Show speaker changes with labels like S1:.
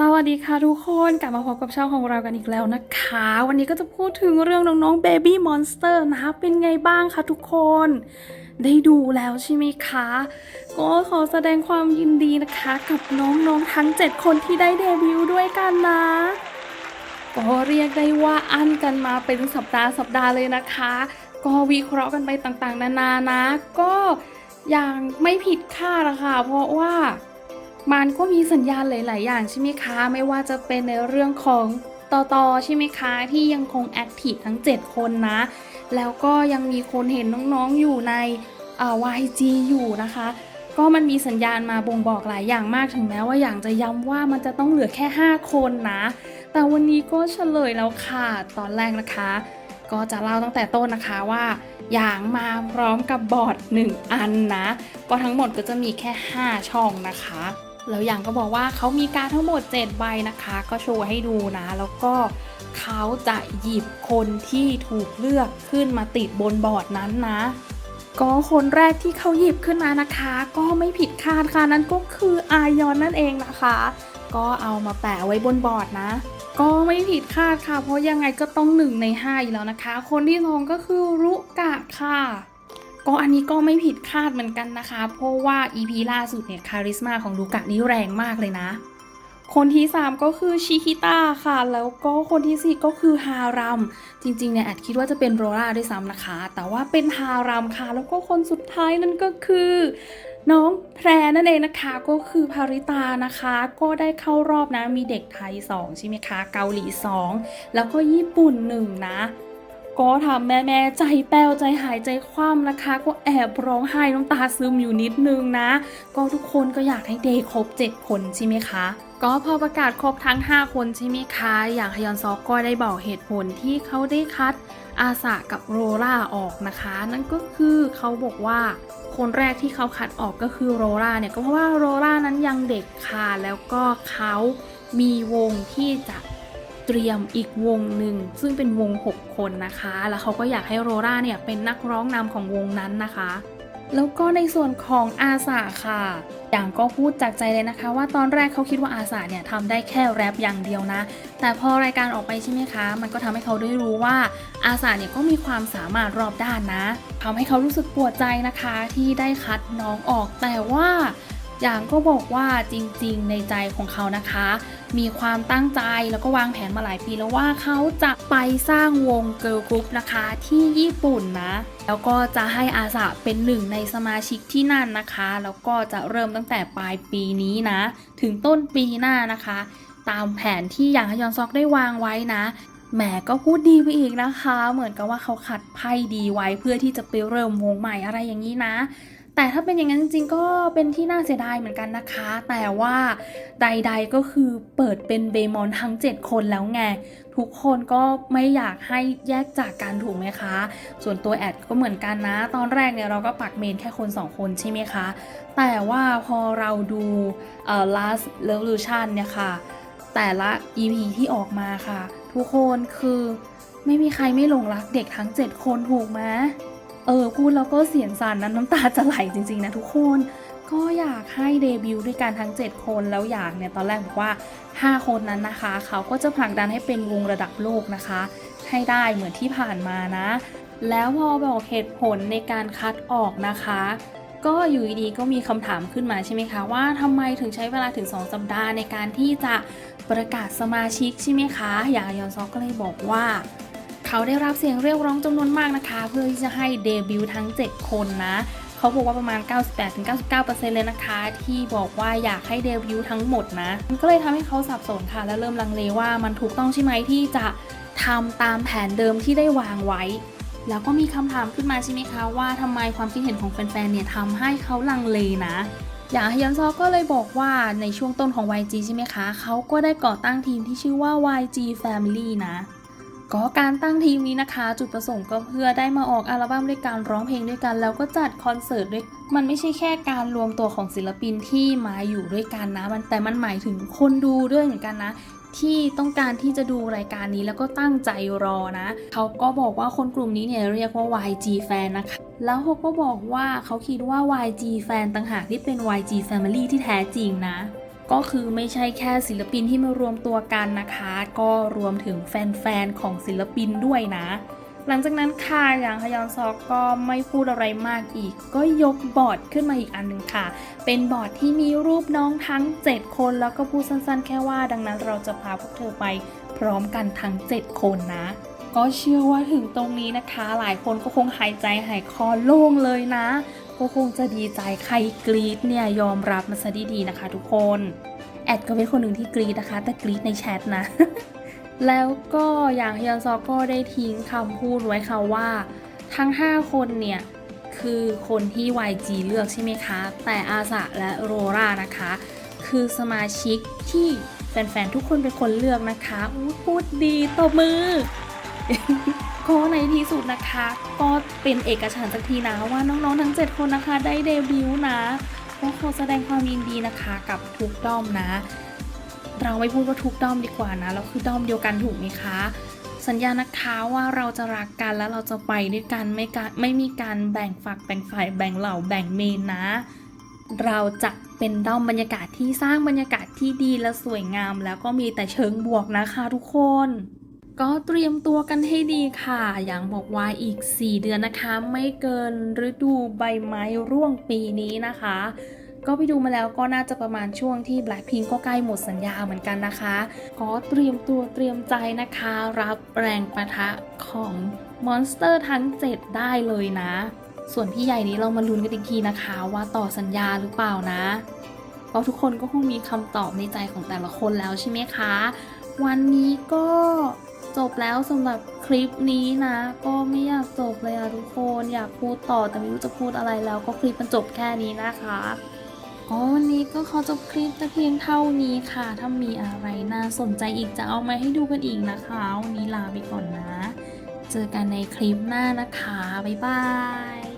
S1: สวัสดีค่ะทุกคนกลับมาพบกับช่องของเรากันอีกแล้วนะคะ วันนี้ก็จะพูดถึงเรื่องน้องๆ Baby Monster นะคะเป็นไงบ้างคะทุกคน ได้ดูแล้วใช่ไหมคะ ก็ขอแสดงความยินดีนะคะ กับน้องๆทั้ง 7 คนที่ได้เดบิวต์ด้วยกันนะก็เรียกได้ว่าอั้นกันมาเป็นสัปดาห์สัปดาห์เลยนะคะ ก็วิเคราะห์กันไปต่างๆ นานานะ ก็อย่างไม่ผิดคาดอะคะเพราะว่า มันก็มีสัญญาณหลาย ๆ อย่างใช่ไหมคะ ไม่ว่าจะเป็นในเรื่องของต่อตอใช่ไหมคะ ที่ยังคงแอคทีฟทั้ง 7 คนนะ แล้วก็ยังมีคนเห็นน้อง ๆ อยู่ในอ่อ YG อยู่นะคะ ก็มันมีสัญญาณมาบ่งบอกหลายอย่างมากถึงแม้ว่าอย่างจะย้ำว่ามันจะต้องเหลือแค่ 5 คนนะ แต่วันนี้ก็เฉลยแล้วค่ะ ตอนแรกนะคะ ก็จะเล่าตั้งแต่ต้นนะคะว่าอย่างมาพร้อมกับบอร์ด 1 อันนะ ก็ทั้งหมดก็จะมีแค่ 5 ช่องนะคะ แล้วอย่างก็บอกว่าเขามีการทั้งหมด 7 ใบนะคะ ก็โชว์ให้ดูนะ แล้วก็เขาจะหยิบคนที่ถูกเลือกขึ้นมาติดบนบอร์ดนั้นนะ ก็คนแรกที่เขาหยิบขึ้นมานะคะ ก็ไม่ผิดคาดค่ะนั่นก็คืออายอนนั่นเองนะคะ ก็เอามาแปะไว้บนบอร์ดนะก็ไม่ผิดคาดค่ะ เพราะยังไงก็ต้องหนึ่งในห้าอยู่แล้วนะคะ คนที่สองก็คือรุกะค่ะ ก็อันนี้ก็ไม่ผิดคาดเหมือนกันนะคะ เพราะว่า EP ล่าสุดเนี่ยคาริสมาของรุกะนี่แรงมากเลยนะ คนที่ 3 ก็คือชิคิต้าค่ะ แล้วก็คนที่ 4 ก็คือฮารัม จริงๆเนี่ยแอดคิดว่าจะเป็นโรล่าด้วยซ้ำนะคะ แต่ว่าเป็นฮารัมค่ะ แล้วก็คนสุดท้ายนั่นก็คือน้องแพรนั่นเองนะคะก็คือภาริตานะคะ ก็ได้เข้ารอบนะมีเด็กไทย 2 ใช่ไหมคะ เกาหลี 2 แล้วก็ญี่ปุ่น 1 นะ ก็ทำแม่แม่ใจแป้วใจหายใจคว่ำนะคะ ก็แอบร้องไห้น้ำตาซึมอยู่นิดนึงนะ ก็ทุกคนก็อยากให้เดย์ครบ 7 คนใช่ไหมคะ ก็พอประกาศครบทั้ง 5 คนใช่ไหมคะ อย่างฮยอนซอกก็ได้บอกเหตุผลที่เขาได้คัดอาสะกับโรล่าออกนะคะ นั่นก็คือเขาบอกว่าคนแรกที่เขาคัดออกก็คือโรล่าเนี่ยก็เพราะว่าโรล่านั้นยังเด็กค่ะแล้วก็เขามีวงที่จะ เตรียมอีกวงหนึ่งซึ่งเป็นวง 6 คนนะคะ แล้วเขาก็อยากให้โรล่าเนี่ยเป็นนักร้องนำของวงนั้นนะคะ แล้วก็ในส่วนของอาสาค่ะอย่างก็พูดจากใจเลยนะคะ ว่าตอนแรกเขาคิดว่าอาสาเนี่ยทำได้แค่แรปอย่างเดียวนะ แต่พอรายการออกไปใช่ไหมคะ มันก็ทำให้เขาได้รู้ว่าอาสาเนี่ยก็มีความสามารถรอบด้านนะทำให้เขารู้สึกปวดใจนะคะที่ได้คัดน้องออกแต่ว่า อย่างก็บอกว่าจริงๆ ในใจของเขานะคะ มีความตั้งใจแล้วก็วางแผนมาหลายปีแล้วว่าเขาจะไปสร้างวงเกิร์ลกรุ๊ปนะคะ ที่ญี่ปุ่นนะ แล้วก็จะให้อาสาเป็นหนึ่งในสมาชิกที่นั่นนะคะ แล้วก็จะเริ่มตั้งแต่ปลายปีนี้นะ ถึงต้นปีหน้านะคะ ตามแผนที่อย่างฮยอนซอกได้วางไว้นะแหมก็พูดดีไปอีกนะคะ เหมือนกับว่าเขาขัดไพ่ดีไว้เพื่อที่จะไปเริ่มวงใหม่อะไรอย่างนี้นะ แต่ถ้าเป็นอย่างนั้นจริงๆก็เป็นที่น่าเสียดายเหมือนกันนะคะ แต่ว่าใดๆก็คือเปิดเป็นเบมอนทั้ง 7 คนแล้วไง ทุกคนก็ไม่อยากให้แยกจากกันถูกไหมคะ ส่วนตัวแอดก็เหมือนกันนะ ตอนแรกเนี่ยเราก็ปักเมนแค่คน 2 คนใช่ไหมคะ แต่ว่าพอเราดูเอ่อ last revolution เนี่ยค่ะ แต่ละ EP ที่ออกมาค่ะ ทุกคนคือไม่มีใครไม่หลงรักเด็กทั้ง 7 คนถูกไหม เออพูดแล้วก็เสียงสั่นนะน้ำตาจะไหลจริง ๆ นะทุกคน ก็อยากให้เดบิวต์ด้วยกันทั้ง 7 คนแล้วอยากเนี่ยตอนแรกบอกว่า 5 คนนั้นนะคะ เขาก็จะผลักดันให้เป็นวงระดับโลกนะคะ ให้ได้เหมือนที่ผ่านมานะ แล้วพอบอกเหตุผลในการคัดออกนะคะ ก็อยู่ดีๆก็มีคำถามขึ้นมาใช่ไหมคะว่าทำไมถึงใช้เวลาถึง 2 สัปดาห์ในการที่จะประกาศสมาชิกใช่ไหมคะ อย่างยอนซอกก็เลยบอกว่า เขาได้รับเสียงเรียกร้องจำนวนมากนะคะ เพื่อที่จะให้เดบิวต์ทั้ง 7 คนนะเขาบอกว่าประมาณ 98-99%เลยนะคะ ที่บอกว่าอยากให้เดบิวต์ทั้งหมดนะ มันก็เลยทำให้เขาสับสนค่ะ และเริ่มลังเลว่ามันถูกต้องใช่ไหมที่จะทำตามแผนเดิมที่ได้วางไว้ แล้วก็มีคำถามขึ้นมาใช่ไหมคะ ว่าทำไมความคิดเห็นของแฟนๆ เนี่ยทำให้เขาลังเลนะอย่างฮยอนซอก็เลยบอกว่าในช่วงต้นของ YG ใช่ไหมคะ เขาก็ได้ก่อตั้งทีมที่ชื่อว่า YG Family นะ ก็การตั้งทีมนี้นะคะ จุดประสงค์ก็เพื่อได้มาออกอัลบั้มด้วยการร้องเพลงด้วยกัน แล้วก็จัดคอนเสิร์ตด้วยมันไม่ใช่แค่การรวมตัวของศิลปินที่มาอยู่ด้วยกันนะมันแต่มันหมายถึงคนดูด้วยเหมือนกันนะ ที่ต้องการที่จะดูรายการนี้แล้วก็ตั้งใจรอนะ เขาก็บอกว่าคนกลุ่มนี้เนี่ยเรียกว่า YG fan นะคะ แล้วเขาก็บอกว่าเขาคิดว่า YG fan ต่างหากที่เป็น YG family ที่แท้จริงนะ ก็คือไม่ใช่แค่ศิลปินที่มารวมตัวกันนะคะ ก็รวมถึงแฟนๆของศิลปินด้วยนะ หลังจากนั้นค่ะอย่างฮยอนซอกก็ไม่พูดอะไรมากอีก ก็ยกบอร์ดขึ้นมาอีกอันหนึ่งค่ะ เป็นบอร์ดที่มีรูปน้องทั้ง 7 คนแล้วก็พูดสั้นๆ แค่ว่า ดังนั้นเราจะพาพวกเธอไปพร้อมกันทั้ง 7 คนนะก็เชื่อว่าถึงตรงนี้นะคะ หลายคนก็คงหายใจหายคอโล่งเลยนะ ก็คงจะดีใจใครกรีดเนี่ยยอมรับมันซะดีๆนะคะทุกคน แอดก็เป็นคนหนึ่งที่กรีดนะคะ แต่กรีดในแชทนะ แล้วก็อย่างฮยอนซอก็ได้ทิ้งคำพูดไว้ค่ะว่า ทั้ง 5 คนเนี่ยคือคนที่ YG เลือกใช่ไหมคะ แต่อาสะและโรรานะคะ คือสมาชิกที่แฟนๆ ทุกคนเป็นคนเลือกนะคะอู้พูดดีตบมือ ก็ในที่สุดนะคะ ก็เป็นเอกฉันท์สักทีนะว่าน้องๆทั้ง 7 คนนะคะ ได้เดบิวต์นะก็ขอแสดงความยินดีนะคะกับทุกด้อมนะ เราไม่พูดว่าทุกด้อมดีกว่านะ เราคือด้อมเดียวกันถูกไหมคะ สัญญานะคะว่าเราจะรักกันแล้วเราจะไปด้วยกันไม่กะไม่มีการแบ่งฝักแบ่งฝ่ายแบ่งเหล่าแบ่งเมนนะ เราจะเป็นด้อมบรรยากาศที่สร้างบรรยากาศที่ดีและสวยงาม แล้วก็มีแต่เชิงบวกนะคะทุกคน ก็เตรียมตัวกันให้ดีค่ะ อย่างบอกว่าอีก 4 เดือนนะคะ ไม่เกินฤดูใบไม้ร่วงปีนี้นะคะ ก็ไปดูมาแล้วก็น่าจะประมาณช่วงที่ Blackpink ก็ใกล้หมดสัญญาเหมือนกันนะคะ ก็เตรียมตัวเตรียมใจนะคะ รับแรงประทะของมอนสเตอร์ทั้ง 7 ได้เลยนะ ส่วนพี่ใหญ่นี้เรามาลุ้นกันอีกทีนะคะว่าต่อสัญญาหรือเปล่านะเพราะทุกคนก็คงมีคำตอบในใจของแต่ละคนแล้วใช่ไหมคะ วันนี้ก็ จบแล้วสำหรับคลิปนี้นะ ก็ไม่อยากจบเลยอะทุกคนอยากพูดต่อแต่ไม่รู้จะพูดอะไรแล้ว ก็คลิปมันจบแค่นี้นะคะก็วันนี้ก็ขอจบคลิปแต่เพียงเท่านี้ค่ะ ถ้ามีอะไรน่าสนใจอีกจะเอามาให้ดูกันอีกนะคะ วันนี้ลาไปก่อนนะ เจอกันในคลิปหน้านะคะ บ๊ายบาย